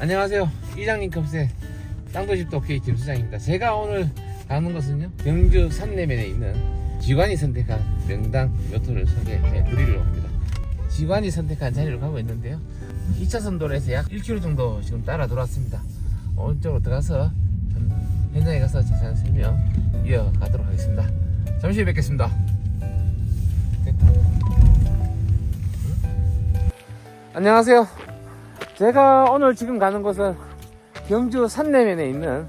안녕하세요. 이장님 컵새 쌍도집도 오케이 김수장입니다. 제가 오늘 가는 것은요. 경주 산내면에 있는 지관이 선택한 명당 묘토를 소개해 드리려고 합니다. 지관이 선택한 자리로 가고 있는데요. 2차선 도로에서 약 1km 정도 지금 따라 돌았습니다. 오른쪽으로 들어가서 현- 현장에 가서 자세한 설명 이어가도록 하겠습니다. 잠시 후에 뵙겠습니다. 네. 안녕하세요. 제가 오늘 지금 가는 곳은 경주 산내면에 있는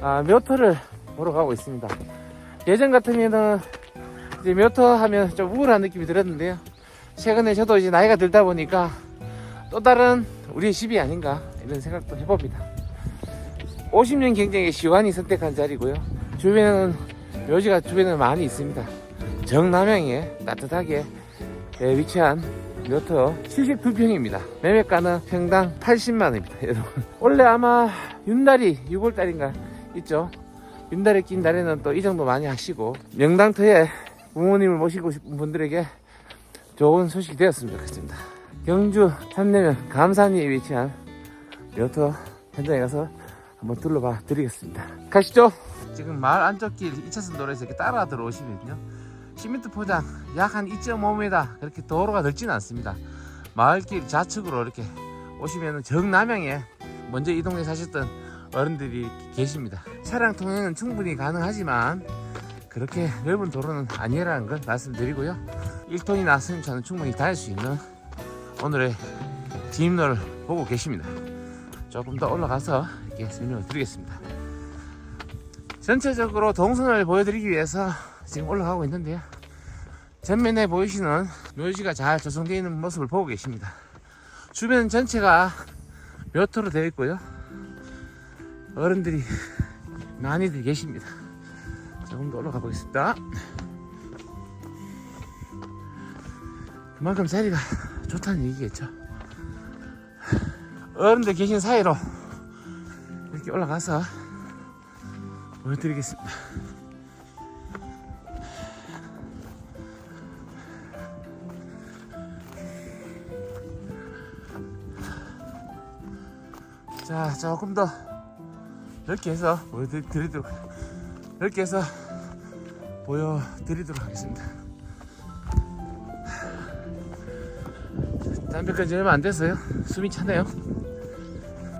아, 묘터를 보러 가고 있습니다. 예전 같으면은 이제 묘터 하면 좀 우울한 느낌이 들었는데요. 최근에 저도 이제 나이가 들다 보니까 또 다른 우리의 집이 아닌가 이런 생각도 해봅니다. 50년 경쟁의 시완이 선택한 자리고요. 주변에는 묘지가 주변에 많이 있습니다. 정남향에 따뜻하게 예, 위치한 묘터 72평입니다. 매매가는 평당 80만원입니다. 여러분. 원래 아마 윤달이 6월달인가 있죠. 윤달에 낀 달에는 또 이 정도 많이 하시고 명당터에 부모님을 모시고 싶은 분들에게 좋은 소식이 되었으면 좋겠습니다. 경주 산내면 감산리에 위치한 묘터 현장에 가서 한번 둘러봐 드리겠습니다. 가시죠. 지금 마을 안쪽 길 2차선 도로에서 이렇게 따라 들어오시면요. 시멘트 포장 약 한 2.5m 그렇게 도로가 넓지는 않습니다. 마을길 좌측으로 이렇게 오시면 정남향에 먼저 이 동네 사셨던 어른들이 계십니다. 차량 통행은 충분히 가능하지만 그렇게 넓은 도로는 아니라는 걸 말씀드리고요. 1톤이나 승차는 충분히 다닐 수 있는 오늘의 진입로를 보고 계십니다. 조금 더 올라가서 이렇게 설명을 드리겠습니다. 전체적으로 동선을 보여드리기 위해서 지금 올라가고 있는데요. 전면에 보이시는 묘지가 잘 조성되어 있는 모습을 보고 계십니다. 주변 전체가 묘토로 되어 있고요. 어른들이 많이들 계십니다. 조금 더 올라가 보겠습니다. 그만큼 자리가 좋다는 얘기겠죠. 어른들 계신 사이로 이렇게 올라가서 보여드리겠습니다. 자, 조금 더 넓게 해서 보여드리도록 넓게 해서 보여드리도록 하겠습니다. 담배까지 얼마 안 됐어요. 숨이 차네요.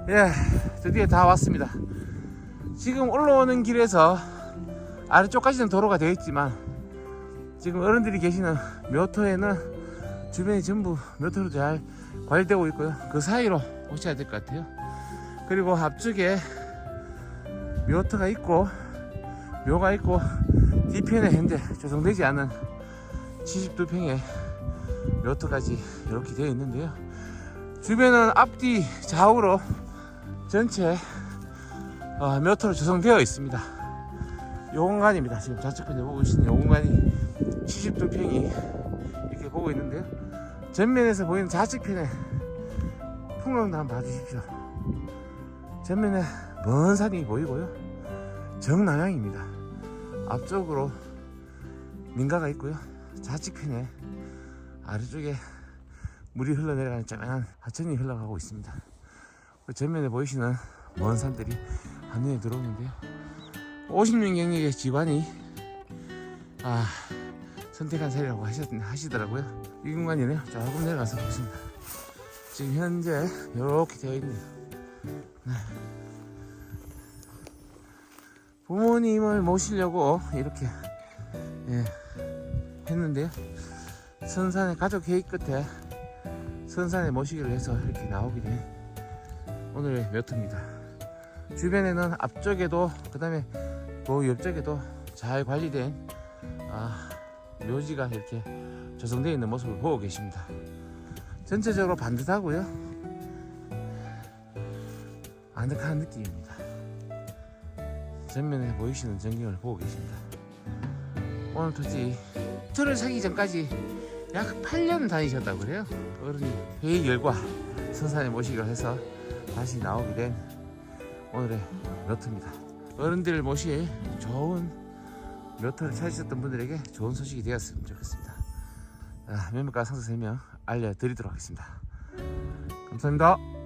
예, 드디어 다 왔습니다. 지금 올라오는 길에서 아래쪽까지는 도로가 되어 있지만 지금 어른들이 계시는 묘토에는 주변이 전부 묘토로 잘 관리되고 있고요. 그 사이로 오셔야 될 것 같아요. 그리고 앞쪽에 묘터가 있고 묘가 있고 뒤편에 현재 조성되지 않은 72평의 묘터까지 이렇게 되어 있는데요. 주변은 앞뒤 좌우로 전체 어, 묘터로 조성되어 있습니다. 요 공간입니다. 지금 좌측편에 보고 계시는 요 공간이 72평이 이렇게 보고 있는데요. 전면에서 보이는 좌측편에 풍경도 한번 봐주십시오. 전면에 먼 산이 보이고요. 정남향입니다. 앞쪽으로 민가가 있고요. 좌측편에 아래쪽에 물이 흘러내려가는 짜만한 하천이 흘러가고 있습니다. 그 전면에 보이시는 먼 산들이 한눈에 들어오는데요. 50년 경력의 직관이 아, 선택한 자리라고 하셨, 하시더라고요. 이 공간이네요. 조금 내려가서 보겠습니다. 지금 현재 이렇게 되어 있네요. 부모님을 모시려고 이렇게 예, 했는데요. 선산의 가족 회의 끝에 선산에 모시기로 해서 이렇게 나오게 된 오늘의 묘토입니다. 주변에는 앞쪽에도 그 다음에 그 옆쪽에도 잘 관리된 아, 묘지가 이렇게 조성되어 있는 모습을 보고 계십니다. 전체적으로 반듯하고요. 아늑한 느낌입니다. 전면에 보이시는 전경을 보고 계십니다. 오늘 토지 토를 사기 전까지 약 8년 다니셨다고 그래요. 어른이 회의 결과 선산에 모시기로 해서 다시 나오게 된 오늘의 묘트입니다. 어른들을 모실 좋은 묘트를 찾으셨던 분들에게 좋은 소식이 되었으면 좋겠습니다. 아, 매물가 상세 설명 알려드리도록 하겠습니다. 감사합니다.